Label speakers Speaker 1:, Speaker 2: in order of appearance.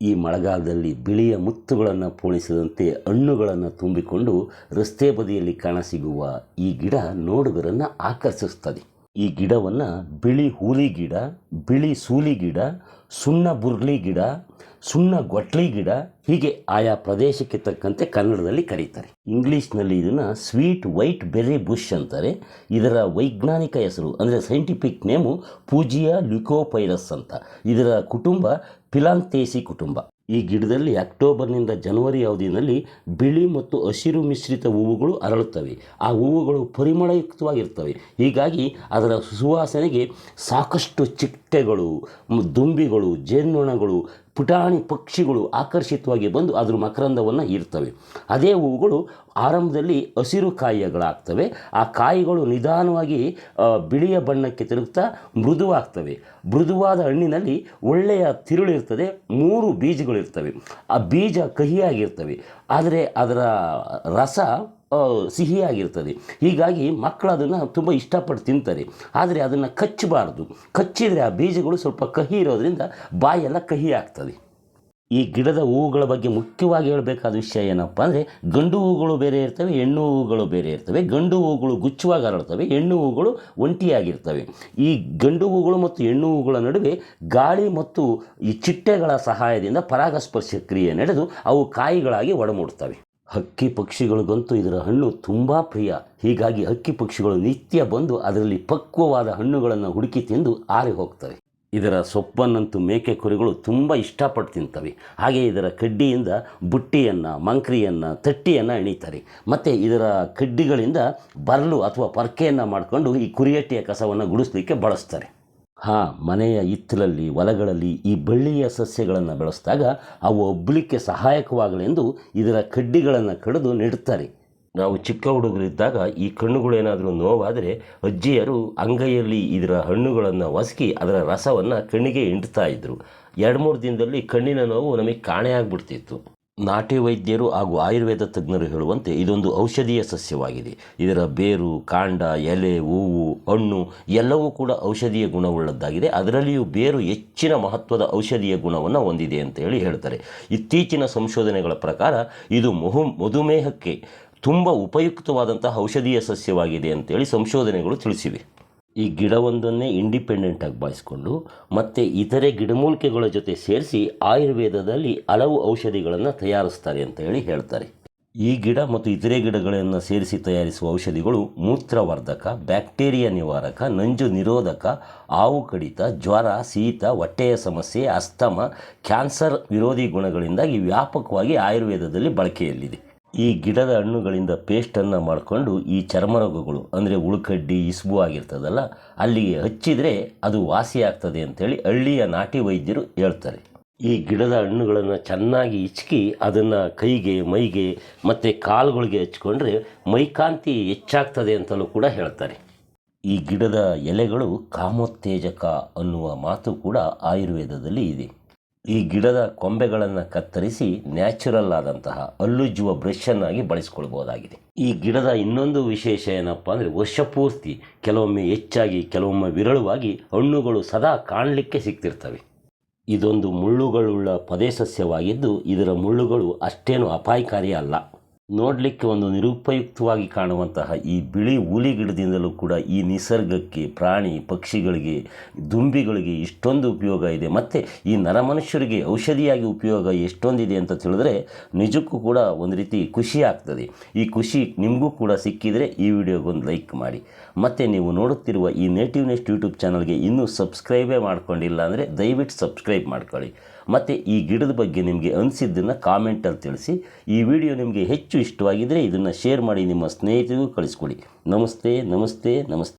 Speaker 1: ಈ ಮಳೆಗಾಲದಲ್ಲಿ ಬಿಳಿಯ ಮುತ್ತುಗಳನ್ನು ಪೋಣಿಸಿದಂತೆ ಹಣ್ಣುಗಳನ್ನು ತುಂಬಿಕೊಂಡು ರಸ್ತೆ ಬದಿಯಲ್ಲಿ ಕಾಣಸಿಗುವ ಈ ಗಿಡ ನೋಡುಗರನ್ನು ಆಕರ್ಷಿಸ್ತದೆ ಈ ಗಿಡವನ್ನು ಬಿಳಿ ಹೂಲಿ ಗಿಡ, ಬಿಳಿ ಸೂಲಿ ಗಿಡ, ಸುಣ್ಣ ಬುರ್ಲಿ ಗಿಡ, ಸುಣ್ಣ ಗೊಟ್ಲಿ ಗಿಡ ಹೀಗೆ ಆಯಾ ಪ್ರದೇಶಕ್ಕೆ ತಕ್ಕಂತೆ ಕನ್ನಡದಲ್ಲಿ ಕರೀತಾರೆ. ಇಂಗ್ಲೀಷ್ನಲ್ಲಿ ಇದನ್ನು ಸ್ವೀಟ್ ವೈಟ್ ಬೆರ್ರಿ ಬುಷ್ ಅಂತಾರೆ. ಇದರ ವೈಜ್ಞಾನಿಕ ಹೆಸರು ಅಂದರೆ ಸೈಂಟಿಫಿಕ್ ನೇಮು ಪೂಜಿಯಾ ಲ್ಯುಕೋಪೈರಸ್ ಅಂತ. ಇದರ ಕುಟುಂಬ ಪಿಲಾಂತೇಸಿ ಕುಟುಂಬ. ಈ ಗಿಡದಲ್ಲಿ ಅಕ್ಟೋಬರ್ನಿಂದ ಜನವರಿ ಅವಧಿಯಲ್ಲಿ ಬಿಳಿ ಮತ್ತು ಹಸಿರು ಮಿಶ್ರಿತ ಹೂವುಗಳು ಅರಳುತ್ತವೆ. ಆ ಹೂವುಗಳು ಪರಿಮಳಯುಕ್ತವಾಗಿರ್ತವೆ ಹೀಗಾಗಿ ಅದರ ಸುವಾಸನೆಗೆ ಸಾಕಷ್ಟು ಚಿಟ್ಟೆಗಳು, ದುಂಬಿಗಳು, ಜೇನ್ನೊಣಗಳು ಪುಟಾಣಿ ಪಕ್ಷಿಗಳು ಆಕರ್ಷಿತವಾಗಿ ಬಂದು ಅದರ ಮಕರಂದವನ್ನು ಇರ್ತವೆ ಅದೇ ಹೂವುಗಳು ಆರಂಭದಲ್ಲಿ ಹಸಿರು ಕಾಯಿಗಳಾಗ್ತವೆ. ಆ ಕಾಯಿಗಳು ನಿಧಾನವಾಗಿ ಬಿಳಿಯ ಬಣ್ಣಕ್ಕೆ ತಿರುಗ್ತಾ ಮೃದುವಾಗ್ತವೆ. ಮೃದುವಾದ ಹಣ್ಣಿನಲ್ಲಿ ಒಳ್ಳೆಯ ತಿರುಳಿರ್ತದೆ ಮೂರು ಬೀಜಗಳಿರ್ತವೆ. ಆ ಬೀಜ ಕಹಿಯಾಗಿರ್ತವೆ. ಆದರೆ ಅದರ ರಸ ಸಿಹಿಯಾಗಿರ್ತದೆ. ಹೀಗಾಗಿ ಮಕ್ಕಳು ಅದನ್ನು ತುಂಬ ಇಷ್ಟಪಟ್ಟು ತಿಂತಾರೆ. ಆದರೆ ಅದನ್ನು ಕಚ್ಚಬಾರ್ದು. ಕಚ್ಚಿದರೆ ಆ ಬೀಜಗಳು ಸ್ವಲ್ಪ ಕಹಿ ಇರೋದ್ರಿಂದ ಬಾಯೆಲ್ಲ ಕಹಿ ಆಗ್ತದೆ. ಈ ಗಿಡದ ಹೂವುಗಳ ಬಗ್ಗೆ ಮುಖ್ಯವಾಗಿ ಹೇಳಬೇಕಾದ ವಿಷಯ ಏನಪ್ಪ ಅಂದರೆ, ಗಂಡು ಹೂವುಗಳು ಬೇರೆ ಇರ್ತವೆ, ಹೆಣ್ಣು ಹೂವುಗಳು ಬೇರೆ ಇರ್ತವೆ. ಗಂಡು ಹೂಗಳು ಗುಚ್ಛವಾಗಿ ಹರಡ್ತವೆ ಹೆಣ್ಣು ಹೂವುಗಳು ಒಂಟಿಯಾಗಿರ್ತವೆ. ಈ ಗಂಡು ಹೂವುಗಳು ಮತ್ತು ಹೆಣ್ಣು ಹೂವುಗಳ ನಡುವೆ ಗಾಳಿ ಮತ್ತು ಈ ಚಿಟ್ಟೆಗಳ ಸಹಾಯದಿಂದ ಪರಾಗಸ್ಪರ್ಶ ಕ್ರಿಯೆ ನಡೆದು ಅವು ಕಾಯಿಗಳಾಗಿ ಒಡಮೂಡ್ತವೆ. ಹಕ್ಕಿ ಪಕ್ಷಿಗಳಿಗಂತೂ ಇದರ ಹಣ್ಣು ತುಂಬ ಪ್ರಿಯ. ಹೀಗಾಗಿ ಹಕ್ಕಿ ಪಕ್ಷಿಗಳು ನಿತ್ಯ ಬಂದು ಅದರಲ್ಲಿ ಪಕ್ವವಾದ ಹಣ್ಣುಗಳನ್ನು ಹುಡುಕಿ ತಿಂದು ಆರಿ ಹೋಗ್ತವೆ. ಇದರ ಸೊಪ್ಪನ್ನಂತೂ ಮೇಕೆ ಕುರಿಗಳು ತುಂಬ ಇಷ್ಟಪಟ್ಟು ತಿಂತವೆ. ಹಾಗೆ ಇದರ ಕಡ್ಡಿಯಿಂದ ಬುಟ್ಟಿಯನ್ನು, ಮಂಕ್ರಿಯನ್ನು, ತಟ್ಟಿಯನ್ನು ಎಣಿತಾರೆ. ಮತ್ತು ಇದರ ಕಡ್ಡಿಗಳಿಂದ ಬರಲು ಅಥವಾ ಪರ್ಕೆಯನ್ನು ಮಾಡಿಕೊಂಡು ಈ ಕುರಿಯಟ್ಟಿಯ ಕಸವನ್ನು ಗುಡಿಸ್ಲಿಕ್ಕೆ ಬಳಸ್ತಾರೆ. ಹಾಂ, ಮನೆಯ ಹಿತ್ತಲಲ್ಲಿ ಹೊಲಗಳಲ್ಲಿ ಈ ಬಳ್ಳಿಯ ಸಸ್ಯಗಳನ್ನು ಬೆಳೆಸಿದಾಗ ಅವು ಒಬ್ಬಲಿಕ್ಕೆ ಸಹಾಯಕವಾಗಲೆಂದು ಇದರ ಕಡ್ಡಿಗಳನ್ನು ಕಡಿದು ನೆಡುತ್ತಾರೆ. ನಾವು ಚಿಕ್ಕ ಹುಡುಗರಿದ್ದಾಗ ಈ ಕಣ್ಣುಗಳೇನಾದರೂ ನೋವಾದರೆ ಅಜ್ಜಿಯರು ಅಂಗೈಯಲ್ಲಿ ಇದರ ಹಣ್ಣುಗಳನ್ನು ಒಸಕಿ ಅದರ ರಸವನ್ನು ಕಣ್ಣಿಗೆ ಹಿಂಡ್ತಾ ಇದ್ದರು ಎರಡು ಮೂರು ದಿನದಲ್ಲಿ ಕಣ್ಣಿನ ನೋವು ನಮಗೆ ಕಾಣೆ ಆಗಿಬಿಡ್ತಿತ್ತು. ನಾಟಿ ವೈದ್ಯರು ಹಾಗೂ ಆಯುರ್ವೇದ ತಜ್ಞರು ಹೇಳುವಂತೆ ಇದೊಂದು ಔಷಧೀಯ ಸಸ್ಯವಾಗಿದೆ. ಇದರ ಬೇರು, ಕಾಂಡ, ಎಲೆ, ಹೂವು, ಹಣ್ಣು ಎಲ್ಲವೂ ಕೂಡ ಔಷಧೀಯ ಗುಣವುಳ್ಳದ್ದಾಗಿದೆ. ಅದರಲ್ಲಿಯೂ ಬೇರು ಹೆಚ್ಚಿನ ಮಹತ್ವದ ಔಷಧೀಯ ಗುಣವನ್ನು ಹೊಂದಿದೆ ಅಂತ ಹೇಳಿ ಹೇಳ್ತಾರೆ. ಇತ್ತೀಚಿನ ಸಂಶೋಧನೆಗಳ ಪ್ರಕಾರ ಇದು ಮಹು, ಮಧುಮೇಹಕ್ಕೆ ತುಂಬ ಉಪಯುಕ್ತವಾದಂತಹ ಔಷಧೀಯ ಸಸ್ಯವಾಗಿದೆ ಅಂತೇಳಿ ಸಂಶೋಧನೆಗಳು ತಿಳಿಸಿವೆ. ಈ ಗಿಡವೊಂದನ್ನೇ ಇಂಡಿಪೆಂಡೆಂಟ್ ಆಗಿ ಬಳಸಿಕೊಂಡು ಮತ್ತು ಇತರೆ ಗಿಡಮೂಲಿಕೆಗಳ ಜೊತೆ ಸೇರಿಸಿ ಆಯುರ್ವೇದದಲ್ಲಿ ಹಲವು ಔಷಧಿಗಳನ್ನು ತಯಾರಿಸ್ತಾರೆ ಅಂತ ಹೇಳಿ ಹೇಳ್ತಾರೆ. ಈ ಗಿಡ ಮತ್ತು ಇತರೆ ಗಿಡಗಳನ್ನು ಸೇರಿಸಿ ತಯಾರಿಸುವ ಔಷಧಿಗಳು ಮೂತ್ರವರ್ಧಕ, ಬ್ಯಾಕ್ಟೀರಿಯಾ ನಿವಾರಕ, ನಂಜು ನಿರೋಧಕ, ಹಾವು ಕಡಿತ, ಜ್ವರ, ಶೀತ, ಹೊಟ್ಟೆಯ ಸಮಸ್ಯೆ, ಅಸ್ತಮ, ಕ್ಯಾನ್ಸರ್ ವಿರೋಧಿ ಗುಣಗಳಿಂದಾಗಿ ವ್ಯಾಪಕವಾಗಿ ಆಯುರ್ವೇದದಲ್ಲಿ ಬಳಕೆಯಲ್ಲಿದೆ. ಈ ಗಿಡದ ಹಣ್ಣುಗಳಿಂದ ಪೇಸ್ಟನ್ನು ಮಾಡಿಕೊಂಡು ಈ ಚರ್ಮರೋಗಗಳು, ಅಂದರೆ ಉಳ್ಕಡ್ಡಿ, ಇಸ್ಬು ಆಗಿರ್ತದಲ್ಲ, ಅಲ್ಲಿಗೆ ಹಚ್ಚಿದರೆ ಅದು ವಾಸಿ ಆಗ್ತದೆ ಅಂತೇಳಿ ಹಳ್ಳಿಯ ನಾಟಿ ವೈದ್ಯರು ಹೇಳ್ತಾರೆ. ಈ ಗಿಡದ ಹಣ್ಣುಗಳನ್ನು ಚೆನ್ನಾಗಿ ಇಚ್ಕಿ ಅದನ್ನು ಕೈಗೆ, ಮೈಗೆ ಮತ್ತು ಕಾಲುಗಳಿಗೆ ಹಚ್ಕೊಂಡ್ರೆ ಮೈಕಾಂತಿ ಹೆಚ್ಚಾಗ್ತದೆ ಅಂತಲೂ ಕೂಡ ಹೇಳ್ತಾರೆ. ಈ ಗಿಡದ ಎಲೆಗಳು ಕಾಮೋತ್ತೇಜಕ ಅನ್ನುವ ಮಾತು ಕೂಡ ಆಯುರ್ವೇದದಲ್ಲಿ ಇದೆ. ಈ ಗಿಡದ ಕೊಂಬೆಗಳನ್ನು ಕತ್ತರಿಸಿ ನ್ಯಾಚುರಲ್ ಆದಂತಹ ಅಲ್ಲುಜ್ಜುವ ಬ್ರಷನ್ನಾಗಿ ಬಳಸ್ಕೊಳ್ಬೋದಾಗಿದೆ ಈ ಗಿಡದ ಇನ್ನೊಂದು ವಿಶೇಷ ಏನಪ್ಪ ಅಂದರೆ ವರ್ಷಪೂರ್ತಿ ಕೆಲವೊಮ್ಮೆ ಹೆಚ್ಚಾಗಿ, ಕೆಲವೊಮ್ಮೆ ವಿರಳವಾಗಿ ಹಣ್ಣುಗಳು ಸದಾ ಕಾಣಲಿಕ್ಕೆ ಸಿಗ್ತಿರ್ತವೆ. ಇದೊಂದು ಮುಳ್ಳುಗಳುಳ್ಳ ಪದೇ ಸಸ್ಯವಾಗಿದ್ದು ಇದರ ಮುಳ್ಳುಗಳು ಅಷ್ಟೇನು ಅಪಾಯಕಾರಿ ಅಲ್ಲ. ನೋಡಲಿಕ್ಕೆ ಒಂದು ನಿರುಪಯುಕ್ತವಾಗಿ ಕಾಣುವಂತಹ ಈ ಬಿಳಿ ಹುಲಿ ಗಿಡದಿಂದಲೂ ಕೂಡ ಈ ನಿಸರ್ಗಕ್ಕೆ, ಪ್ರಾಣಿ ಪಕ್ಷಿಗಳಿಗೆ, ದುಂಬಿಗಳಿಗೆ ಇಷ್ಟೊಂದು ಉಪಯೋಗ ಇದೆ. ಮತ್ತು ಈ ನರಮನುಷ್ಯರಿಗೆ ಔಷಧಿಯಾಗಿ ಉಪಯೋಗ ಎಷ್ಟೊಂದಿದೆ ಅಂತ ತಿಳಿದ್ರೆ ನಿಜಕ್ಕೂ ಕೂಡ ಒಂದು ರೀತಿ ಖುಷಿ ಆಗ್ತದೆ. ಈ ಖುಷಿ ನಿಮಗೂ ಕೂಡ ಸಿಕ್ಕಿದರೆ ಈ ವಿಡಿಯೋಗೊಂದು ಲೈಕ್ ಮಾಡಿ. ಮತ್ತು ನೀವು ನೋಡುತ್ತಿರುವ ಈ ನೇಟಿವ್ ನೆಸ್ಟ್ ಯೂಟ್ಯೂಬ್ ಚಾನಲ್ಗೆ ಇನ್ನೂ ಸಬ್ಸ್ಕ್ರೈಬೇ ಮಾಡ್ಕೊಂಡಿಲ್ಲ ಅಂದರೆ ದಯವಿಟ್ಟು ಸಬ್ಸ್ಕ್ರೈಬ್ ಮಾಡ್ಕೊಳ್ಳಿ. ಮತ್ತು ಈ ಗಿಡದ ಬಗ್ಗೆ ನಿಮಗೆ ಅನಿಸಿದ್ದನ್ನು ಕಾಮೆಂಟಲ್ಲಿ ತಿಳಿಸಿ. ಈ ವಿಡಿಯೋ ನಿಮಗೆ ಹೆಚ್ಚು ಇಷ್ಟವಾಗಿದ್ದರೆ ಇದನ್ನು ಶೇರ್ ಮಾಡಿ, ನಿಮ್ಮ ಸ್ನೇಹಿತರಿಗೂ ಕಳಿಸ್ಕೊಡಿ. ನಮಸ್ತೆ ನಮಸ್ತೆ ನಮಸ್ತೆ.